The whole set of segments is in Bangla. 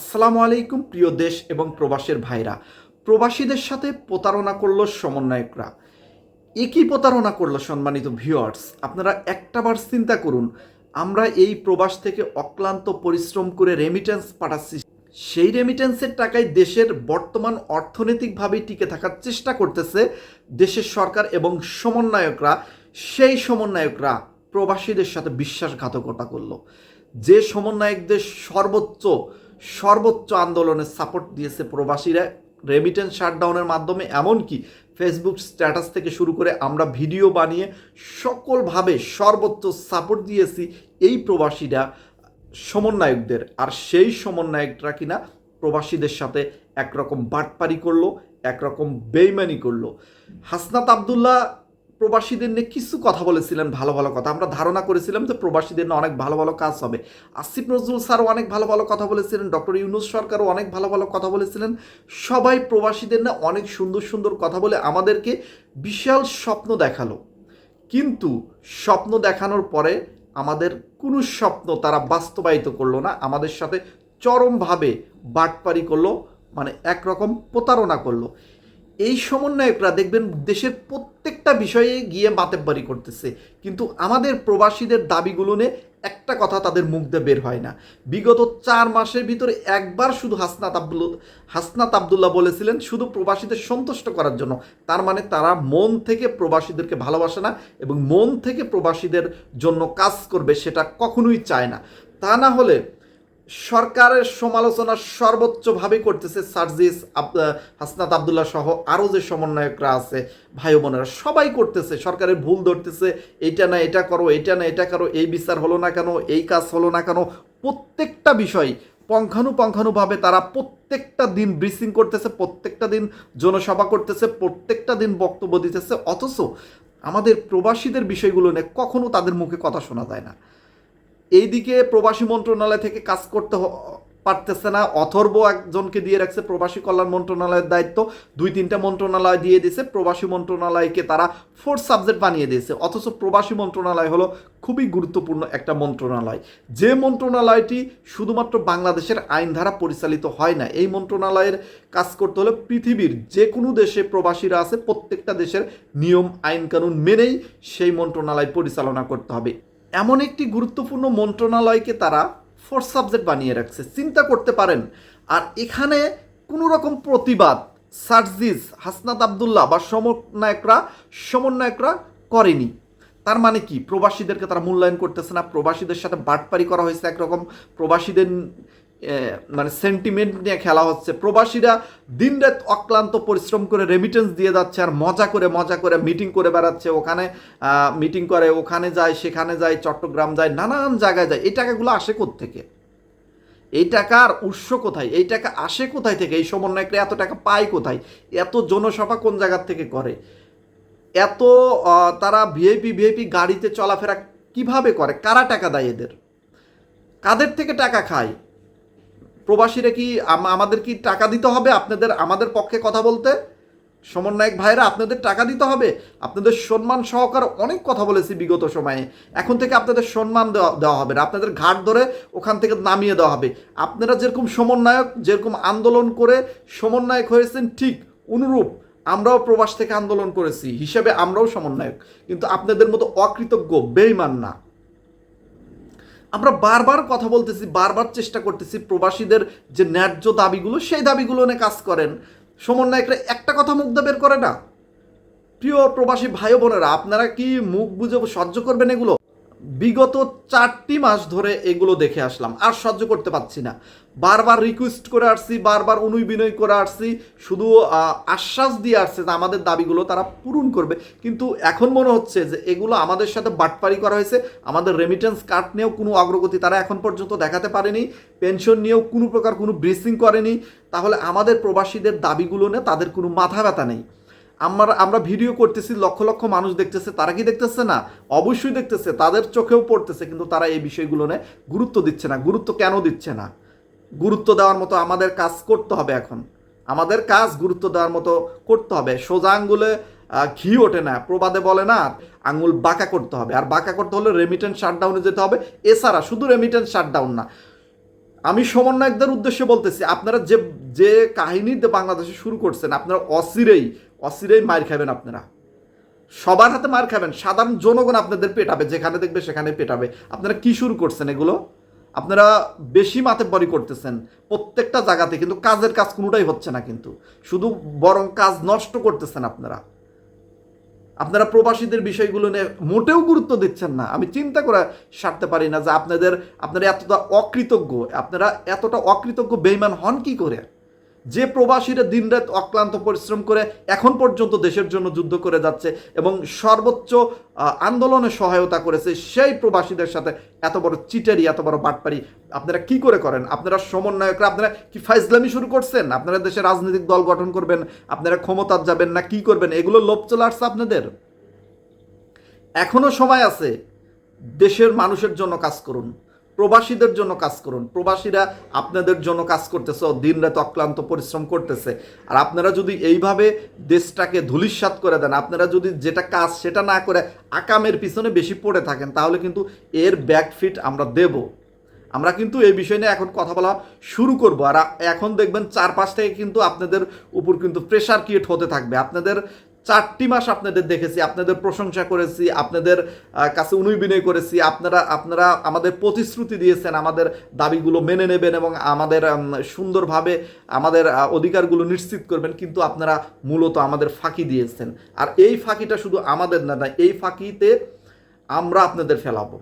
আসসালামু আলাইকুম, প্রিয় দেশ এবং প্রবাসের ভাইরা। প্রবাসীদের সাথে প্রতারণা করল সমন্বয়করা। একই প্রতারণা করল সম্মানিত ভিউয়ার্স আপনারা একটাবার চিন্তা করুন, আমরা এই প্রবাস থেকে অক্লান্ত পরিশ্রম করে রেমিটেন্স পাঠাচ্ছি। সেই রেমিটেন্সের টাকায় দেশের বর্তমান অর্থনৈতিকভাবে টিকে থাকার চেষ্টা করতেছে দেশের সরকার এবং সমন্বয়করা। সেই সমন্বয়করা প্রবাসীদের সাথে বিশ্বাসঘাতকতা করল। যে সমন্বয়কদের সর্বোচ্চ সর্বোচ্চ আন্দোলনের সাপোর্ট দিয়েছে প্রবাসীরা। রেমিটেন্স শাটডাউনের মাধ্যমে, এমনকি ফেসবুক স্ট্যাটাস থেকে শুরু করে আমরা ভিডিও বানিয়ে সকলভাবে সর্বোচ্চ সাপোর্ট দিয়েছি এই প্রবাসীরা, সমন্বয়কদের। আর সেই সমন্বয়করা কিনা প্রবাসীদের সাথে একরকম বাটপারি করল, একরকম বেইমানি করল। হাসনাত আবদুল্লাহ প্রবাসীদের নিয়ে কিছু কথা বলেছিলেন ভালো ভালো কথা। আমরা ধারণা করেছিলাম যে প্রবাসীদের নিয়ে অনেক ভালো ভালো কাজ হবে। আসিফ নজরুল স্যারও অনেক ভালো ভালো কথা বলেছিলেন, ডক্টর ইউনুস সরকারও অনেক ভালো ভালো কথা বলেছিলেন। সবাই প্রবাসীদের না অনেক সুন্দর সুন্দর কথা বলে আমাদেরকে বিশাল স্বপ্ন দেখাল। কিন্তু স্বপ্ন দেখানোর পরে আমাদের কোনো স্বপ্ন তারা বাস্তবায়িত করল না, আমাদের সাথে চরমভাবে বাটপারি করল মানে একরকম প্রতারণা করল। এই সমন্বয়করা দেখবেন দেশের প্রত্যেকটা বিষয়ে গিয়ে মাতেব্বারি করতেছে। কিন্তু আমাদের প্রবাসীদের দাবিগুলো নিয়ে একটা কথা তাদের মুখ দিয়ে বের হয় না। বিগত চার মাসের ভিতরে একবার শুধু হাসনাত আব্দুল হাসনাত আবদুল্লাহ বলেছিলেন, শুধু প্রবাসীদের সন্তুষ্ট করার জন্য। তার মানে তারা মন থেকে প্রবাসীদেরকে ভালোবাসে না এবং মন থেকে প্রবাসীদের জন্য কাজ করবে সেটা কখনোই চায় না। তা না হলে সরকারের সমালোচনা সর্বোচ্চভাবে করতেছে সার্জিস হাসনাত আবদুল্লাহ সহ আরও যে সমন্বয়করা আছে, ভাই বোনেরা। সবাই করতেছে, সরকারের ভুল ধরতেছে এটা না, এটা করো এটা না, এটা করো, এই বিচার হলো না কেন, এই কাজ হলো না কেন, প্রত্যেকটা বিষয় পঙ্খানুপঙ্খানুভাবে তারা প্রত্যেকটা দিন ব্রিসিং করতেছে, প্রত্যেকটা দিন জনসভা করতেছে, প্রত্যেকটা দিন বক্তব্য দিতেছে, অথচ আমাদের প্রবাসীদের বিষয়গুলো নিয়ে কখনো তাদের মুখে কথা শোনা যায় না। এইদিকে প্রবাসী মন্ত্রণালয় থেকে কাজ করতে পারতেছে না। অথর্ব একজনকে দিয়ে রাখছে প্রবাসী কল্যাণ মন্ত্রণালয়ের দায়িত্ব। দুই, তিনটা মন্ত্রণালয় দিয়ে দিয়েছে। প্রবাসী মন্ত্রণালয়কে তারা ফোর্থ সাবজেক্ট বানিয়ে দিয়েছে। অথচ প্রবাসী মন্ত্রণালয় হলো খুবই গুরুত্বপূর্ণ একটা মন্ত্রণালয়। যে মন্ত্রণালয়টি শুধুমাত্র বাংলাদেশের আইন ধারা পরিচালিত হয় না, এই মন্ত্রণালয়ের কাজ করতে হলে পৃথিবীর যে কোনো দেশে প্রবাসীরা আছে, প্রত্যেকটা দেশের নিয়ম, আইন কানুন মেনেই সেই মন্ত্রণালয় পরিচালনা করতে হবে। এমন একটি গুরুত্বপূর্ণ মন্ত্রণালয়কে তারা ফোর্থ সাবজেক্ট বানিয়ে রাখছে। চিন্তা করতে পারেন, আর এখানে কোনো রকম প্রতিবাদ সার্জিস, হাসনাত আবদুল্লাহ বা সমন্বয়করা সমন্বয়করা করেনি। তার মানে কি? প্রবাসীদেরকে তারা মূল্যায়ন করতেছে না, প্রবাসীদের সাথে বাটপারি করা হয়েছে একরকম, প্রবাসীদের মানে সেন্টিমেন্ট নিয়ে খেলা হচ্ছে। প্রবাসীরা দিনরাত অক্লান্ত পরিশ্রম করে রেমিটেন্স দিয়ে যাচ্ছে আর মজা করে মজা করে মিটিং করে বেড়াচ্ছে। ওখানে মিটিং করে, ওখানে যায়, সেখানে যায়, চট্টগ্রাম যায়, নানান জায়গায় যায়। এই টাকাগুলো আসে থেকে এই টাকার উৎস কোথায়? এই টাকা আসে কোথায় থেকে? এই সমন্বয়করা এত টাকা পায় কোথায়? এত জনসভা কোন জায়গার থেকে করে? এত তারা ভিআইপি ভিআইপি গাড়িতে চলাফেরা কীভাবে করে? কারা টাকা দেয় এদের? কাদের থেকে টাকা খায়? প্রবাসীরা কি আমাদের কি টাকা দিতে হবে? আপনাদের, আমাদের পক্ষে কথা বলতে? সমন্বয়ক ভাইরা, আপনাদের টাকা দিতে হবে? আপনাদের সম্মান সহকারে অনেক কথা বলেছি বিগত সময়ে। এখন থেকে আপনাদের সম্মান দেওয়া হবে না। আপনাদের ঘাট ধরে ওখান থেকে নামিয়ে দেওয়া হবে। আপনারা যেরকম সমন্বয়ক যেরকম আন্দোলন করে সমন্বয়ক হয়েছেন, ঠিক অনুরূপ আমরাও প্রবাস থেকে আন্দোলন করেছি। হিসেবে আমরাও সমন্বয়ক কিন্তু আপনাদের মতো অকৃতজ্ঞ বেইমান না। আমরা বারবার কথা বলতেছি, বারবার চেষ্টা করতেছি প্রবাসীদের যে ন্যায্য দাবিগুলো, সেই দাবিগুলো নিয়ে কাজ করেন। সমন্বয়করা একটা কথা মুখ বের করে না? প্রিয় প্রবাসী ভাই বোনেরা, আপনারা কি মুখ বুঝে সহ্য করবেন এগুলো? বিগত চারটি মাস ধরে এগুলো দেখে আসলাম। আর সহ্য করতে পারছি না। বারবার রিকোয়েস্ট করে আসছি, বারবার অনুই বিনয় করে আসছি। শুধু আশ্বাস দিয়ে আসছে যে আমাদের দাবিগুলো তারা পূরণ করবে। কিন্তু এখন মনে হচ্ছে যে এগুলো আমাদের সাথে বাটপারি করা হয়েছে। আমাদের রেমিটেন্স কার্ড নিয়েও কোনো অগ্রগতি তারা এখন পর্যন্ত দেখাতে পারেনি। পেনশন নিয়েও কোনো প্রকার কোনো ব্রিসিং করেনি। তাহলে আমাদের প্রবাসীদের দাবিগুলো নিয়ে তাদের কোনো মাথা ব্যথা নেই। আমরা আমরা ভিডিও করতেছি, লক্ষ লক্ষ মানুষ দেখতেছে, তারা কি দেখতেছে না? অবশ্যই দেখতেছে, তাদের চোখেও পড়তেছে, কিন্তু তারা এই বিষয়গুলো নিয়ে গুরুত্ব দিচ্ছে না। গুরুত্ব কেন দিচ্ছে না? গুরুত্ব দেওয়ার মতো আমাদের কাজ করতে হবে এখন। আমাদের কাজ গুরুত্ব দেওয়ার মতো করতে হবে। সোজা আঙ্গুলে ঘি ওঠে না, প্রবাদে বলে না, আঙ্গুল বাঁকা করতে হবে। আর বাঁকা করতে হলে রেমিটেন্স শাটডাউনে যেতে হবে। এছাড়া শুধু রেমিটেন্স শাটডাউন না। আমি সমন্বয়কদের উদ্দেশ্যে বলতেছি, আপনারা যে যে কাহিনী বাংলাদেশে শুরু করছেন, আপনারা অচিরেই অচিরেই মার খাবেন আপনারা। সবার হাতে মার খাবেন, সাধারণ জনগণ আপনাদের পেটাবে, যেখানে দেখবে সেখানে পেটাবে। আপনারা কি শুরু করছেন এগুলো? আপনারা বেশি মাতে বড়ি করতেছেন, প্রত্যেকটা জায়গাতে, কিন্তু কাজের কাজ কোনোটাই হচ্ছে না কিন্তু। শুধু বরং কাজ নষ্ট করতেছেন আপনারা। আপনারা প্রবাসীদের বিষয়গুলো নিয়ে মোটেও গুরুত্ব দিচ্ছেন না। আমি চিন্তা করে সারতে পারি না যে আপনাদের, আপনারা এতটা অকৃতজ্ঞ, আপনারা এতটা অকৃতজ্ঞ বেইমান হন কি করে? যে প্রবাসীরা দিনরাত অক্লান্ত পরিশ্রম করে এখন পর্যন্ত দেশের জন্য যুদ্ধ করে যাচ্ছে এবং সর্বোচ্চ আন্দোলনে সহায়তা করেছে সেই প্রবাসীদের সাথে এত বড় চিটারি, এত বড় বাটপারি আপনারা কি করে করেন? আপনারা সমন্বয়করা, আপনারা কি ফাইজলামি শুরু করছেন? আপনারা দেশে রাজনৈতিক দল গঠন করবেন, আপনারা ক্ষমতার যাবেন না, কি করবেন? এগুলো লোভ চলে আসছে আপনাদের? এখনও সময় আছে দেশের মানুষের জন্য কাজ করুন। প্রবাসীদের জন্য কাজ করুন। প্রবাসীরা আপনাদের জন্য কাজ করতেছে দিন রাত অক্লান্ত পরিশ্রম করতেছে। আর আপনারা যদি এইভাবে দেশটাকে ধুলিস্বাত করে দেন, আপনারা যদি যেটা কাজ সেটা না করে আকামের পিছনে বেশি পড়ে থাকেন, তাহলে কিন্তু এর ব্যাকফিট আমরা দেব। আমরা কিন্তু এই বিষয় নিয়ে এখন কথা বলা শুরু করব। আর এখন দেখবেন চার পাঁচ থেকে কিন্তু আপনাদের উপর কিন্তু প্রেশার ক্রিয়েট হতে থাকবে। আপনাদের চারটি মাস আপনাদের দেখেছি, আপনাদের প্রশংসা করেছি, আপনাদের কাছে উনুই বিনয় করেছি, আপনারা আপনারা আমাদের প্রতিশ্রুতি দিয়েছেন, আমাদের দাবিগুলো মেনে নেবেন এবং আমাদের সুন্দরভাবে আমাদের অধিকারগুলো নিশ্চিত করবেন, কিন্তু আপনারা মূলত আমাদের ফাঁকি দিয়েছেন। আর এই ফাঁকিটা শুধু আমাদের না না, এই ফাঁকিতে আমরা আপনাদের ফেলাবো।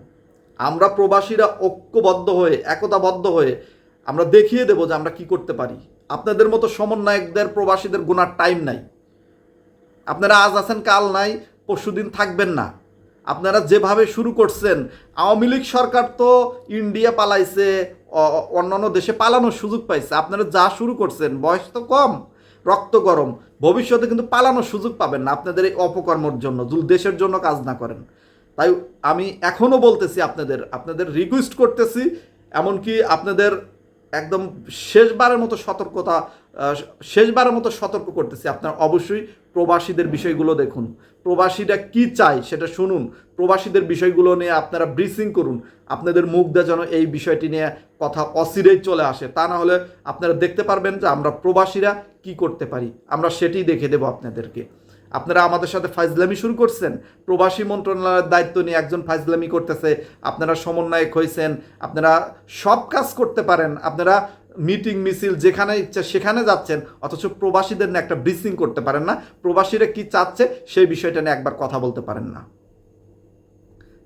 আমরা প্রবাসীরা ঐক্যবদ্ধ হয়ে, একতাবদ্ধ হয়ে আমরা দেখিয়ে দেবো যে আমরা কি করতে পারি। আপনাদের মতো সমন্বয়কদের, প্রবাসীদের গোনার টাইম নাই। আপনারা আজ আছেন, কাল নাই পরশুদিন থাকবেন না। আপনারা যেভাবে শুরু করছেন, আওয়ামী লীগ সরকার তো ইন্ডিয়া পালাইছে অন্যান্য দেশে পালানোর সুযোগ পাইছে। আপনারা যা শুরু করছেন, বয়স তো কম, রক্ত গরম। ভবিষ্যতে কিন্তু পালানোর সুযোগ পাবেন না আপনাদের এই অপকর্মর জন্য দেশের জন্য কাজ না করেন। তাই আমি এখনও বলতেছি আপনাদের আপনাদের রিকোয়েস্ট করতেছি, এমনকি আপনাদের একদম শেষবারের মতো সতর্কতা শেষবারের মতো সতর্ক করতেছি। আপনার অবশ্যই প্রবাসীদের বিষয়গুলো দেখুন। প্রবাসীরা কি চায় সেটা শুনুন। প্রবাসীদের বিষয়গুলো নিয়ে আপনারা ব্রিফিং করুন। আপনাদের মুখ দিয়ে যেন এই বিষয়টি নিয়ে কথা অচিরেই চলে আসে। তা না হলে আপনারা দেখতে পারবেন যে আমরা প্রবাসীরা কি করতে পারি। আমরা সেটি দেখে দেবো আপনাদেরকে। আপনারা আমাদের সাথে ফাইজলামি শুরু করছেন। প্রবাসী মন্ত্রণালয়ের দায়িত্ব নিয়ে একজন ফাইজলামি করতেছে। আপনারা সমন্বয়ক হয়েছেন। আপনারা সব কাজ করতে পারেন। আপনারা মিটিং, মিছিল, যেখানে ইচ্ছা সেখানে যাচ্ছেন, অথচ প্রবাসীদের নিয়ে একটা ব্রিফিং করতে পারেন না। প্রবাসীরা কি চাচ্ছে সেই বিষয়টা নিয়ে একবার কথা বলতে পারেন না।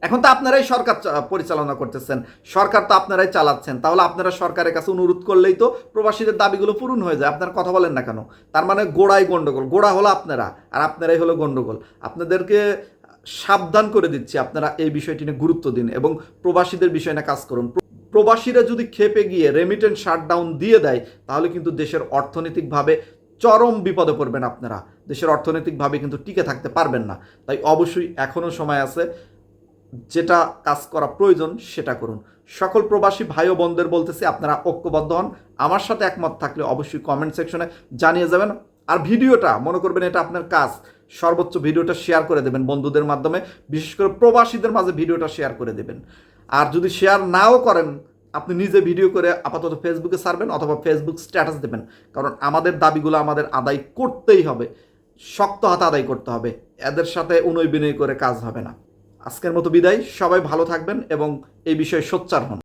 এখন তো আপনারাই সরকার পরিচালনা করতেছেন। সরকার তো আপনারাই চালাচ্ছেন। তাহলে আপনারা সরকারের কাছে অনুরোধ করলেই তো প্রবাসীদের দাবিগুলো পূরণ হয়ে যায়। আপনারা কথা বলেন না কেন? তার মানে গোড়াই গন্ডগোল। গোড়া হলো আপনারা, আর আপনারাই হলো গন্ডগোল। আপনাদেরকে সাবধান করে দিচ্ছি, আপনারা এই বিষয়টি নিয়ে গুরুত্ব দিন এবং প্রবাসীদের বিষয় নিয়ে কাজ করুন। প্রবাসীরা যদি খেপে গিয়ে রেমিটেন্স শাটডাউন দিয়ে দেয়, তাহলে কিন্তু দেশের অর্থনৈতিকভাবে চরম বিপদে পড়বেন আপনারা। দেশের অর্থনৈতিকভাবে কিন্তু টিকে থাকতে পারবেন না। তাই অবশ্যই এখনও সময় আছে, যেটা কাজ করা প্রয়োজন সেটা করুন। সকল প্রবাসী ভাই ও বোনদের বলতেছি, আপনারা ঐক্যবদ্ধ হন। আমার সাথে একমত থাকলে অবশ্যই কমেন্ট সেকশনে জানিয়ে যাবেন। আর ভিডিওটা, মনে করবেন এটা আপনার কাজ। সর্বোচ্চ ভিডিওটা শেয়ার করে দেবেন বন্ধুদের মাধ্যমে। বিশেষ করে প্রবাসীদের মাঝে ভিডিওটা শেয়ার করে দেবেন। আর যদি শেয়ার নাও করেন আপনি নিজে ভিডিও করে আপাতত ফেসবুকে সারবেন অথবা ফেসবুক স্ট্যাটাস দেবেন। কারণ আমাদের দাবিগুলো আমাদের আদায় করতেই হবে। শক্ত হাতে আদায় করতে হবে। এদের সাথে উনয় বিনয় করে কাজ হবে না। আজকের মতো বিদায়। সবাই ভালো থাকবেন এবং এই বিষয়ে সোচ্চার হন।